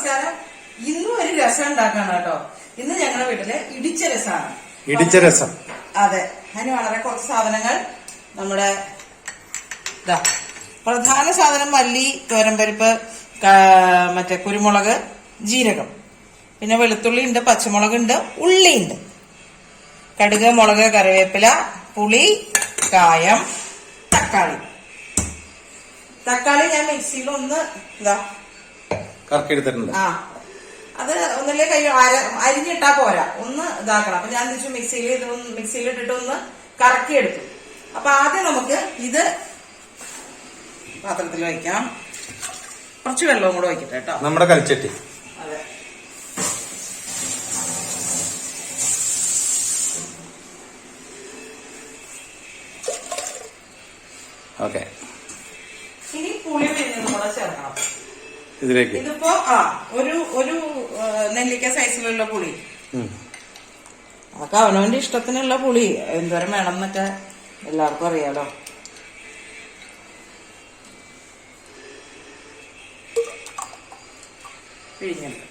നമസ്കാരം. ഇന്നും ഒരു രസം ഉണ്ടാക്കാണ് കേട്ടോ. ഇന്ന് ഞങ്ങളുടെ വീട്ടിൽ ഇടിച്ച രസമാണ് ഇടിച്ച രസം. അതെ. അതിന് വളരെ കുറച്ച് സാധനങ്ങൾ നമ്മുടെ ഇതാ. പ്രധാന സാധനം മല്ലി തോരമ്പരിപ്പ് മറ്റേ കുരുമുളക് ജീരകം. പിന്നെ വെളുത്തുള്ളി ഉണ്ട് പച്ചമുളക് ഉണ്ട് ഉള്ളി ഉണ്ട്. കടുക് മുളക് കറിവേപ്പില പുളി കായം തക്കാളി. തക്കാളി ഞാൻ മിക്സിയിൽ ഒന്ന് ഇതാ കറക്കിയെടുത്തിട്ടുണ്ട്. ആ. അത് ഒന്നല്ലേ കൈ അരിഞ്ഞിട്ടാ പോരാ. ഒന്ന് ഇതാക്കണം. അപ്പൊ ഞാൻ തിരിച്ചു മിക്സിയിൽ ഇത് ഒന്ന് മിക്സിയിൽ ഇട്ടിട്ട് ഒന്ന് കറക്കിയെടുത്തു അപ്പൊ ആദ്യം നമുക്ക് ഇത് പാത്രത്തിൽ വയ്ക്കാം. കുറച്ച് വെള്ളവും കൂടെ വയ്ക്കട്ടെ കേട്ടോ. നമ്മുടെ കൽച്ചട്ടി. അതെ. ഓക്കെ. ഇനി പുളി പിഴിഞ്ഞതും കൂടെ ചേർക്കണം. ഇതിലേക്ക്. ഇതിപ്പോ ആ ഒരു ഒരു നെല്ലിക്ക സൈസിലുള്ള പുളി. അതൊക്കെ അവനവന്റെ ഇഷ്ടത്തിനുള്ള പുളി. എന്തോരം വേണം എന്നൊക്കെ എല്ലാവർക്കും അറിയാലോ. പിഴിഞ്ഞെടുക്കട്ടെ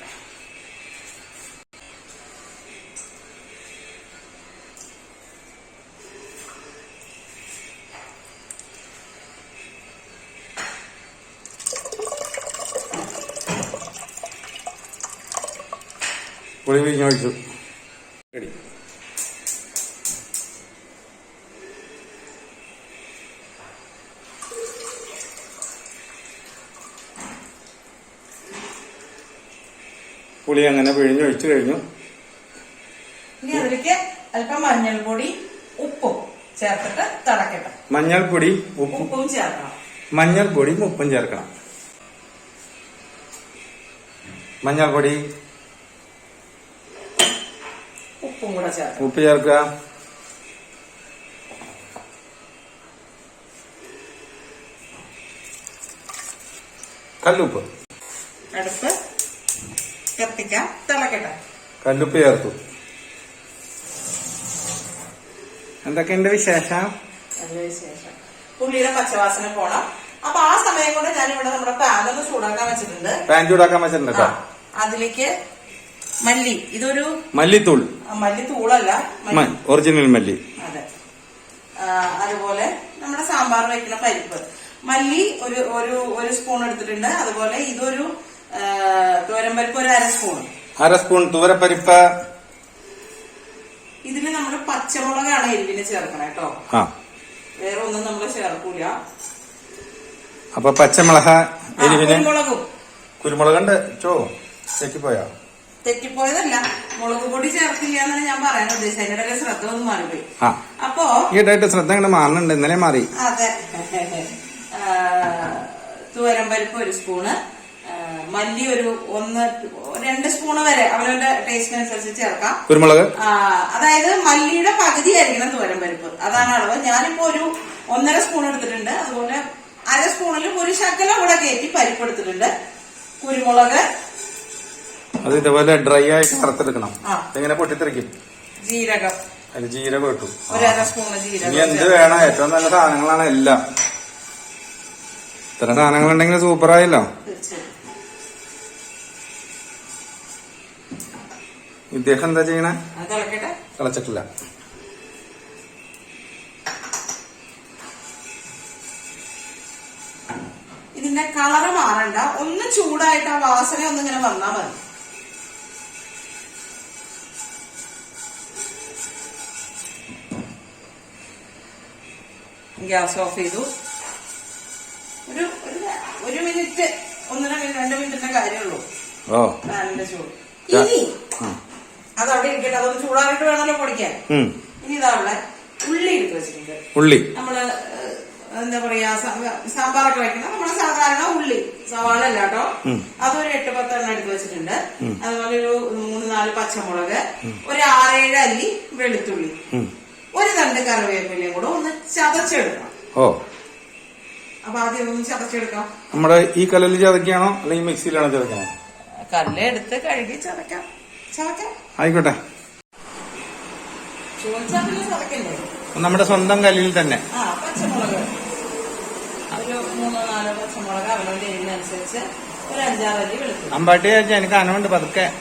പുളി പിഴിഞ്ഞൊഴിച്ചു റെഡി പുളി അങ്ങനെ പിഴിഞ്ഞൊഴിച്ചു കഴിഞ്ഞു. ഇനി അതിലേക്ക് അല്പം മഞ്ഞൾപൊടി ഉപ്പും ചേർത്തിട്ട് തിളക്കട്ടെ. മഞ്ഞൾപ്പൊടി ഉപ്പും. ഉപ്പും ചേർക്കണം. മഞ്ഞൾപ്പൊടിയും ഉപ്പും ചേർക്കണം. മഞ്ഞൾപ്പൊടി ഉപ്പും കൂടെ ചേർക്കാം. ഉപ്പ് ചേർക്കുക. കല്ലുപ്പ്. അടുപ്പ് കത്തിക്കാം. തിളക്കട്ടെ. കല്ലുപ്പ് ചേർത്തു. എന്തൊക്കെയുണ്ട് വിശേഷം? വിശേഷം. പുള്ളിയുടെ പച്ചവാസന പോണം. അപ്പൊ ആ സമയം കൊണ്ട് ഞാനിവിടെ നമ്മുടെ പാൻ ഒന്ന് ചൂടാക്കാൻ വെച്ചിട്ടുണ്ട്. പാൻ ചൂടാക്കാൻ വെച്ചിട്ടുണ്ട് അതിലേക്ക് മല്ലി. ഇതൊരു മല്ലിത്തൂൾ. മല്ലിത്തൂളല്ല. മല്ലി. തൂളല്ല മല്ലി ഒറിജിനൽ മല്ലി. അതെ. അതുപോലെ നമ്മുടെ സാമ്പാർ വയ്ക്കുന്ന പരിപ്പ്. മല്ലി ഒരു ഒരു ഒരു സ്പൂൺ എടുത്തിട്ടുണ്ട്. അതുപോലെ ഇതൊരു തോരമ്പരിപ്പ് ഒരു അര സ്പൂൺ. അര സ്പൂൺ തുവരപ്പരിപ്പ്. ഇതിൽ നമ്മൾ പച്ചമുളകാണ് എരിവിന് ചേർക്കണം കേട്ടോ ആ. വേറെ ഒന്നും നമ്മൾ ചേർക്കൂല. അപ്പൊ പച്ചമുളക് എരിവിന് കുരുമുളകും. കുരുമുളകുണ്ട് ചോ തെറ്റിപ്പോയോ തെറ്റിപ്പോയതല്ല. മുളക് പൊടി ചേർക്കില്ല എന്നാണ് ഞാൻ പറയാൻ ഉദ്ദേശിച്ചത്. അതിന്റെ ഇടയിൽ ശ്രദ്ധ ഒന്ന് മാറിപ്പോയി. അപ്പോ ഈയിടെയായിട്ട് ശ്രദ്ധ ഇങ്ങനെ മാറുന്നുണ്ട് ഇന്നലെ മാറി. അതെ. തുവരം പരിപ്പ് ഒരു സ്പൂണ്. മല്ലി ഒരു ഒന്ന് രണ്ട് സ്പൂണ് വരെ അവനവന്റെ ടേസ്റ്റിനനുസരിച്ച് ചേർക്കാം. കുരുമുളക്? അതായത് മല്ലിയുടെ പകുതി ആയിരിക്കണം തുവരം പരിപ്പ്. അതാണ് അളവ്. ഞാനിപ്പോ ഒരു ഒന്നര സ്പൂൺ എടുത്തിട്ടുണ്ട്. അതുപോലെ അര സ്പൂണിലും ഒരു ശകലം കൂടെ കയറ്റി പരിപ്പ് എടുത്തിട്ടുണ്ട്. കുരുമുളക് അത് ഇതേപോലെ ഡ്രൈ ആയിട്ട് കറുത്തെടുക്കണം ആ. ഇങ്ങനെ പൊട്ടിത്തെറിക്കും? ജീരകം. അതിൽ ജീരകം ഇട്ടു. ഇനി എന്ത് വേണം? ഏറ്റവും നല്ല സാധനങ്ങളാണ് എല്ലാം. ഇത്ര സാധനങ്ങൾ ഉണ്ടെങ്കിൽ സൂപ്പർ ആയല്ലോ. ഇദ്ദേഹം എന്താ ചെയ്യണേ? കളച്ചിട്ടില്ല തിളച്ചിട്ടില്ല. ഇതിന്റെ കളറ് മാറണ്ട. ഒന്ന് ചൂടായിട്ട് ആ വാസന ഒന്ന് ഇങ്ങനെ വന്നാ മതി. ഗ്യാസ് ഓഫ് ചെയ്തു. ഒരു ഒരു- മിനിറ്റ് ഒന്നര മിനിറ്റ് രണ്ട് മിനിറ്റിന്റെ കാര്യമുള്ളൂ. ഓ. പാനിന്റെ ചൂട്. ഇനി ഉം. അതവിടെ ഇരിക്കട്ടെ അതൊന്ന് ചൂടാറിട്ട് വേണമല്ലോ പൊടിക്കാൻ. ഇനി ഇതാ ഉള്ള ഉള്ളി എടുത്ത് വെച്ചിട്ടുണ്ട്. ഉള്ളി. നമ്മൾ എന്താ പറയാ സാമ്പാറൊക്കെ വെക്കുന്ന നമ്മുടെ സാധാരണ ഉള്ളി. സവാള അല്ല കേട്ടോ. അതൊരു എട്ട് പത്തെണ്ണം എടുത്ത് വെച്ചിട്ടുണ്ട്. അതുപോലെ ഒരു മൂന്ന് നാല് പച്ചമുളക് ഒരു ആറേഴ് അല്ലി വെളുത്തുള്ളി. ഒരു തണ്ട് കറിവേപ്പിലയും കൂടെ ഒന്ന് ചതച്ചെടുക്കണം. ഓ. അപ്പൊ ആദ്യം ഒന്ന് ചതച്ചെടുക്കാം. നമ്മുടെ ഈ കല്ലിൽ ചതക്കാണോ അല്ലെങ്കിൽ മിക്സിയിലാണോ ചതക്കണോ കല്ലെടുത്ത് കഴുകി ചതക്കാം ആയിക്കോട്ടെ. നമ്മുടെ സ്വന്തം കല്ലിൽ തന്നെ. ആ പച്ചമുളക്. ഒരു മൂന്നോ നാലോ പച്ചമുളക് ഒരു അഞ്ചാറ് അമ്പാട്ടി എനിക്ക് അനവുണ്ട് പതുക്കെ.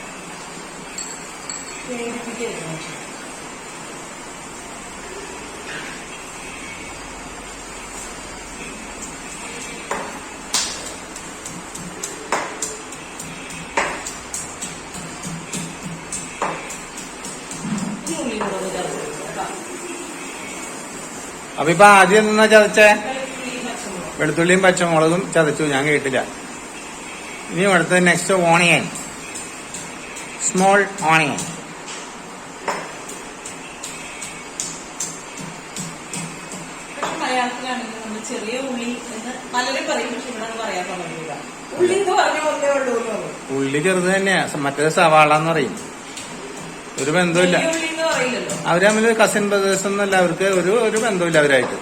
അപ്പൊ ഇപ്പൊ ആദ്യം എന്നാ ചതച്ചേ? വെളുത്തുള്ളിയും പച്ചമുളകും. ചതച്ചു. ഞാൻ കേട്ടില്ല. ഇനി അടുത്ത നെക്സ്റ്റ് ഓണിയൻ സ്മോൾ ഓണിയൻ ചെറിയ ഉള്ളി എന്ന് പലരും പറയും പക്ഷെ ഇവിടെ പറയാൻ ഉള്ളി എന്ന് പറഞ്ഞ ഒന്നേ ഉള്ളൂ ഉള്ളി ചെറുത് തന്നെയാ. മറ്റേത് സവാള എന്ന് പറയും. ഒരു ബന്ധമില്ല അവർ തമ്മിൽ കസിൻ ബ്രദേഴ്സ് എന്നല്ല അവർക്ക് ഒരു ഒരു ബന്ധമില്ല അവരായിട്ട്.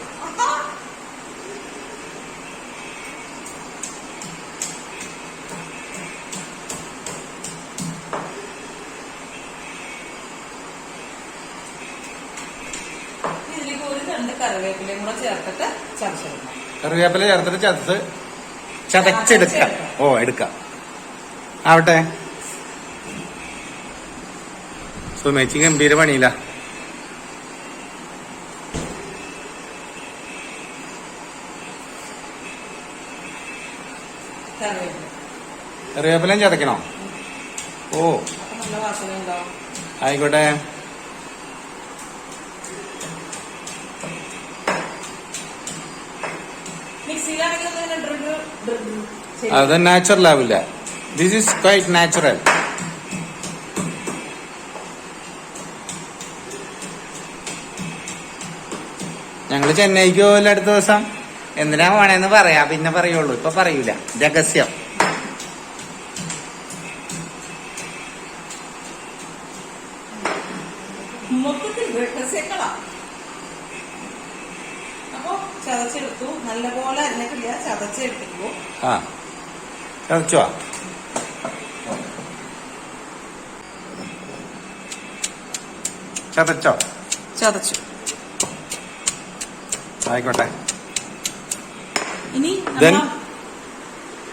കറിവേപ്പില ചേർത്തിട്ട് ചതച്ച് ചതച്ചെടുക്കാം. ഓ എടുക്കാം. ആവട്ടെ. സുമേച്ചി ഗംഭീര പണിയില്ല കറിവേപ്പില കറിവേപ്പിലയും ചതക്കണോ? ഓ. ആയിക്കോട്ടെ. അത് നാച്ചുറൽ ആവില്ല. ദിസ് ഈസ് ക്വൈറ്റ് നാച്ചുറൽ ഞങ്ങൾ ചെന്നൈക്ക് പോകില്ല അടുത്ത ദിവസം? എന്തിനാ വേണേന്ന് പറയാ പിന്നെ പറയുള്ളൂ. ഇപ്പൊ പറയൂല. രഹസ്യം. മൊത്തത്തിൽ രഹസ്യങ്ങളാ അപ്പൊ ചതച്ചെടുത്തു. നല്ലപോലെ അരിഞ്ഞിട്ടില്ല. ആ. ചതച്ചോ? ചതച്ചോ? ചതച്ചു. ആയിക്കോട്ടെ. ഇനി Then?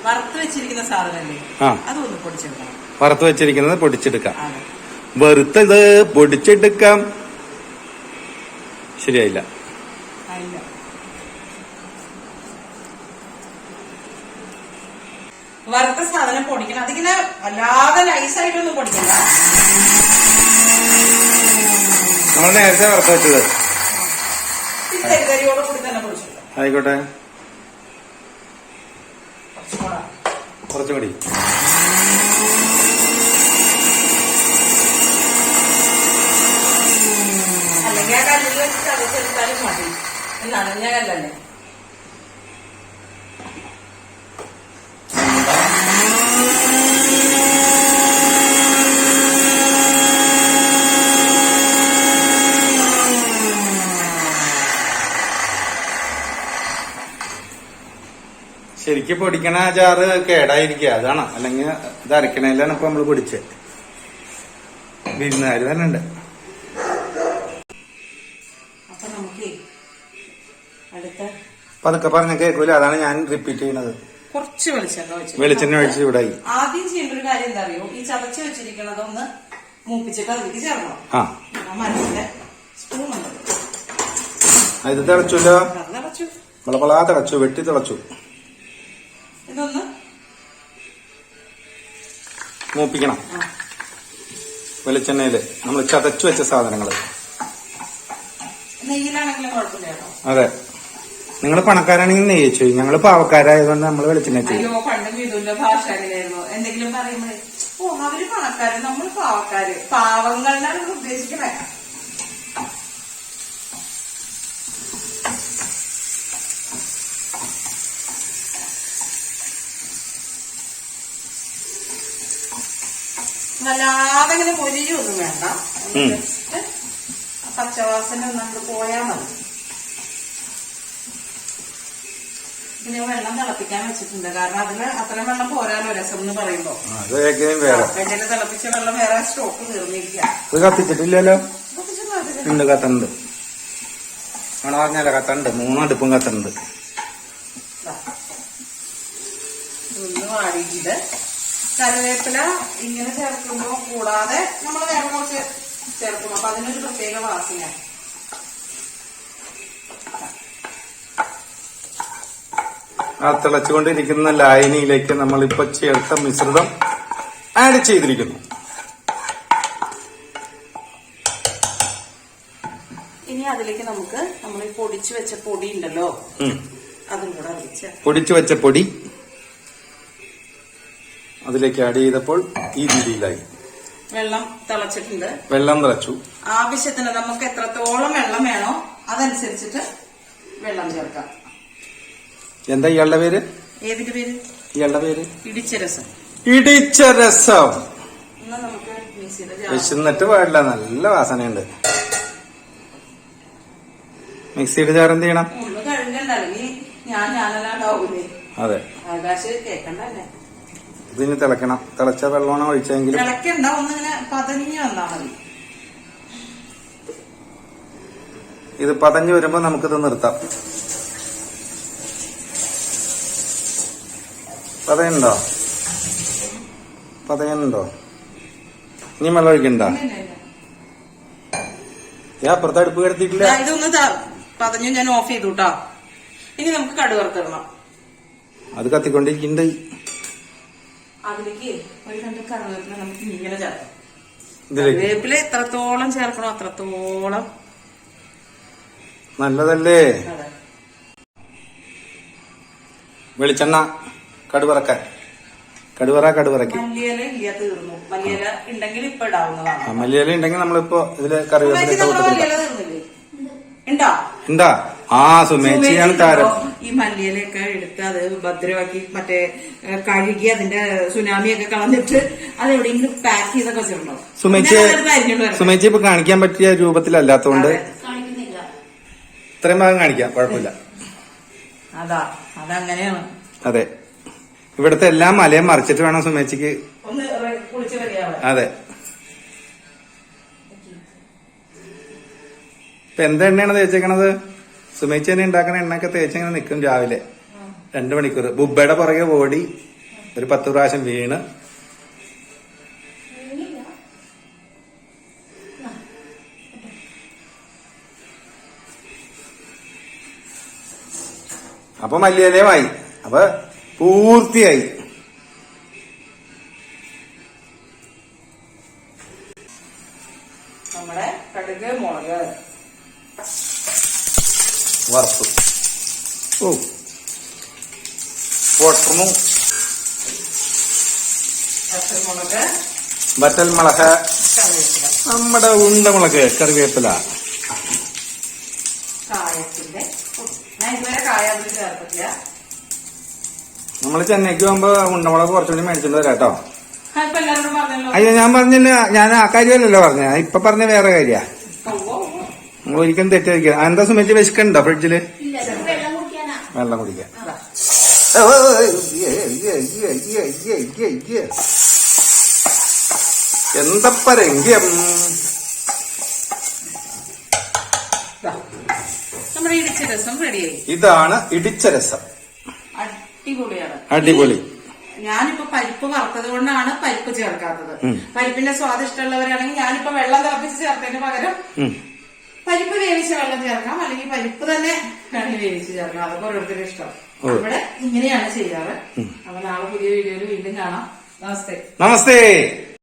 വറുത്ത് വെച്ചിരിക്കുന്ന സാധനല്ലേ? ആ. അതൊന്ന് പൊടിച്ചെടുക്കണം വറുത്ത് വെച്ചിരിക്കുന്നത് പൊടിച്ചെടുക്കാം. ആണ് വറുത്തത് പൊടിച്ചെടുക്കാം. ശരിയായില്ല. അല്ല വറുത്ത സാധനം പൊടിക്കണം. അതിങ്ങനെ വല്ലാതെ നൈസായിട്ടൊന്നും പൊടിക്കണ്ട. നമ്മൾ നേരത്തെ വറുത്ത് വെച്ചത്. കൂടി ആയിക്കോട്ടെ. കുറച്ചുകൂടെ അല്ലെങ്കിൽ ആ കല്ലിൽ വെച്ച് ചതച്ചെടുത്താലും മതി. നനഞ്ഞ കല്ലല്ലേ ശരിക്കും പൊടിക്കണ ചാറ് കേടായിരിക്കുക. അതാണ്. അല്ലെങ്കിൽ ഇത് അരക്കണേലാണ് ഇപ്പൊ നമ്മൾ പൊടിച്ചത് വിരുന്നുകാര് തന്നെ ഉണ്ട് പതുക്കെ പറഞ്ഞ കേൾക്കൂല. അതാണ് ഞാൻ റിപ്പീറ്റ് ചെയ്യണത്. കുറച്ച് വെളിച്ചെണ്ണ വെച്ച് വെളിച്ചെണ്ണ ഒഴിച്ച് ചൂടായി. ആദ്യം ചെയ്യേണ്ട ഒരു കാര്യം എന്താ അറിയോ ഈ ചതച്ച് വെച്ചിരിക്കണത് ഒന്ന് മൂപ്പിച്ച് അതിലേക്ക് ചേർക്കണം. ആ. മനസ്സിലെ സ്പൂൺ ഇത് തിളച്ചല്ലോ? തിളച്ചു. വെട്ടി തിളച്ചു. മൂപ്പിക്കണം. ആ, വെളിച്ചെണ്ണയിൽ നമ്മൾ ചതച്ചു വെച്ച കേട്ടോ അതെ. നിങ്ങൾ പണക്കാരാണെങ്കിൽ നെയ്യ് ചെയ്യും ഞങ്ങൾ പാവക്കാരായതുകൊണ്ട് നമ്മൾ വെളിച്ചെണ്ണ എന്തെങ്കിലും പറയുമ്പോൾ ഓ അവർ പണക്കാര് നമ്മൾ പാവക്കാര്. പാവങ്ങളിലാണ് ഇവിടെ വല്ലാതെ ഇങ്ങനെ മൊരിയൊന്നും വേണ്ട പച്ചവാസന അങ്ങോട്ട് പോയാ മതി. പിന്നെ വെള്ളം തിളപ്പിക്കാൻ വെച്ചിട്ടുണ്ട്. കാരണം അതിന് അത്രയും വെള്ളം പോരാലോ രസം എന്ന് പറയുമ്പോ. അത് ഏകദേശം വേറെ. വെണ്ണയിൽ തിളപ്പിച്ച വെള്ളം വേറെ സ്റ്റോക്ക് തീർന്നിരിക്കുക കത്തിച്ചിട്ടില്ലല്ലോ? ഉണ്ട് കത്തുണ്ട് അങ്ങനെ പറഞ്ഞാലോ കത്തുണ്ട് മൂന്നടുപ്പും കത്തുണ്ട്. ഒന്ന് വാടിയിട്ടുണ്ട് കറിവേപ്പില ഇങ്ങനെ ചേർക്കുമ്പോൾ കൂടാതെ നമ്മൾ വേറെ കുറച്ച് ചേർക്കും അപ്പൊ അതിനൊരു പ്രത്യേക വാസന ആ തിളച്ചുകൊണ്ടിരിക്കുന്ന ലായനിയിലേക്ക് നമ്മളിപ്പോ ചേർത്ത മിശ്രിതം ആഡ് ചെയ്തിരിക്കുന്നു. ഇനി അതിലേക്ക് നമുക്ക് നമ്മൾ പൊടിച്ചു വെച്ച പൊടി ഉണ്ടല്ലോ. അതും കൂടെ പൊടിച്ചു വെച്ച പൊടി. അതിലേക്ക് ആഡ് ചെയ്തപ്പോൾ ഈ രീതിയിലായി. വെള്ളം തിളച്ചിട്ടുണ്ട്. വെള്ളം തിളച്ചു. ആവശ്യത്തിന് നമുക്ക് എത്രത്തോളം വെള്ളം വേണോ അതനുസരിച്ചിട്ട് വെള്ളം ചേർക്കാം. എന്താ ഇയാളുടെ പേര്? ഏതിന്റെ പേര്? ഇയാളുടെ പേര്? ഇടിച്ച രസം ഇടിച്ച രസം നമുക്ക് മിക്സിയുടെ ജാർ. വിശന്നിട്ട് പാടില്ല നല്ല വാസനയുണ്ട്. മിക്സിയുടെ ജാർ എന്ത് ചെയ്യണം? അതെ. ആകാശ് കേക്കണ്ടല്ലേ? ഇതിന് തിളക്കണം. തിളച്ച വെള്ളമാണ് ഒഴിച്ചെങ്കിലും തിളക്കണ്ട ഒന്നിങ്ങനെ പതഞ്ഞു വന്നാ മതി. ഇത് പതഞ്ഞു വരുമ്പോ നമുക്കിത് നിർത്താം. പതയുണ്ടോ? പതയുന്നുണ്ടോ ഇനി വെള്ളം ഒഴിക്കണ്ട. ഞാൻ അപ്പുറത്ത് അടുപ്പ് കിടത്തിയിട്ടില്ല? ഇതൊന്ന് പതഞ്ഞു ഞാൻ ഓഫ് ചെയ്തു കേട്ടോ ഇനി നമുക്ക് കടുവറുത്തിടണം. അത് കത്തിക്കൊണ്ടിരിക്കണ്ട്. അതിലേക്ക് ഒരു രണ്ട് കറിവേപ്പില നമുക്ക് ഇങ്ങനെ ചേർക്കാം. കറിവേപ്പില എത്രത്തോളം ചേർക്കണോ അത്രത്തോളം. നല്ലതല്ലേ? വെളിച്ചെണ്ണ കടുവറക്കാൻ. കടുവറ കടുവറക്ക മല്ലിയില ഇല്ല തീർന്നു. മല്ലിയില ഉണ്ടെങ്കിൽ ഇപ്പൊ ഇടാവുന്നതാണ്. മല്ലിയില ഉണ്ടെങ്കിൽ നമ്മളിപ്പോ ഇതിൽ കറിവേപ്പില ഉണ്ടാ? ആ സുമേച്ചിയാണ് താരം. ഈ മല്ലിയിലൊക്കെ എടുത്ത് അത് ഭദ്രമാക്കി മറ്റേ കഴുകി അതിന്റെ സുനാമിയൊക്കെ കളഞ്ഞിട്ട് അത് എവിടെയെങ്കിലും പാക്ക് ചെയ്തൊക്കെ വെച്ചിട്ടുണ്ടോ സുമേച്ചി ഇപ്പൊ കാണിക്കാൻ പറ്റിയ രൂപത്തിലല്ലാത്തോണ്ട്. ഇത്രയും ഭാഗം കാണിക്കാം കുഴപ്പമില്ല. അതാ അതങ്ങനെയാണ്. അതെ. ഇവിടുത്തെ എല്ലാ മലയും മറിച്ചിട്ട് വേണം സുമേച്ചിക്ക് ഒന്ന് കുളിച്ച് റെഡിയാവാൻ. അതെ. ഇപ്പൊ എന്ത് എണ്ണയാണ് തേച്ചേക്കണത്? സുമേച്ചി തന്നെ എണ്ണൊക്കെ എണ്ണയൊക്കെ തേച്ചിങ്ങനെ നിൽക്കും രാവിലെ. രണ്ടു മണിക്കൂർ. ബുബ്ബയുടെ പുറകെ ഓടി. ഒരു പത്ത് പ്രാവശ്യം വീണ്. അപ്പൊ മല്ലിയലയമായി. അപ്പൊ പൂർത്തിയായി. പൊട്ടണു വറ്റൽമുളക്. വറ്റൽ മുളക് കറിവേപ്പില. നമ്മുടെ ഉണ്ടമുളക് കറിവേപ്പില. നമ്മൾ ചെന്നൈക്ക് പോകുമ്പോ ഉണ്ടമുളക് കുറച്ചുകൂടി മേടിച്ചിട്ട് വരാം കേട്ടോ. അയ്യോ ഞാൻ പറഞ്ഞില്ല. ഞാൻ ആ കാര്യമല്ലല്ലോ പറഞ്ഞ. ഇപ്പൊ പറഞ്ഞ വേറെ കാര്യ. നിങ്ങൾ ഒരിക്കലും തെറ്റായിരിക്കും എന്താ സുമേച്ച് വിശക്കുണ്ടോ ഫ്രിഡ്ജിൽ? വെള്ളം കുടിക്കാനാ. ദാ. നമ്മുടെ ഇടിച്ച രസം റെഡിയായി. ഇതാണ് ഇടിച്ച രസം. അടിപൊളിയാണ്. അടിപൊളി. ഞാനിപ്പോ പരിപ്പ് വറുത്തത് കൊണ്ടാണ് പരിപ്പ് ചേർക്കാത്തത്. പരിപ്പിന്റെ സ്വാദിഷ്ടമുള്ളവരാണെങ്കിൽ ഞാനിപ്പോ വെള്ളം തിളപ്പിച്ച് ചേർത്തതിന് പകരം പരിപ്പ് വേവിച്ച വെള്ളം ചേർക്കാം. അല്ലെങ്കിൽ പരിപ്പ് തന്നെ വേണമെങ്കിൽ വേവിച്ച് ചേർക്കാം. അതൊക്കെ ഓരോരുത്തരുടെ ഇഷ്ടം. ഇവിടെ ഇങ്ങനെയാണ് ചെയ്യാറ്. അപ്പൊ നാളെ പുതിയ വീഡിയോയിൽ വീണ്ടും കാണാം. നമസ്തേ. നമസ്തേ.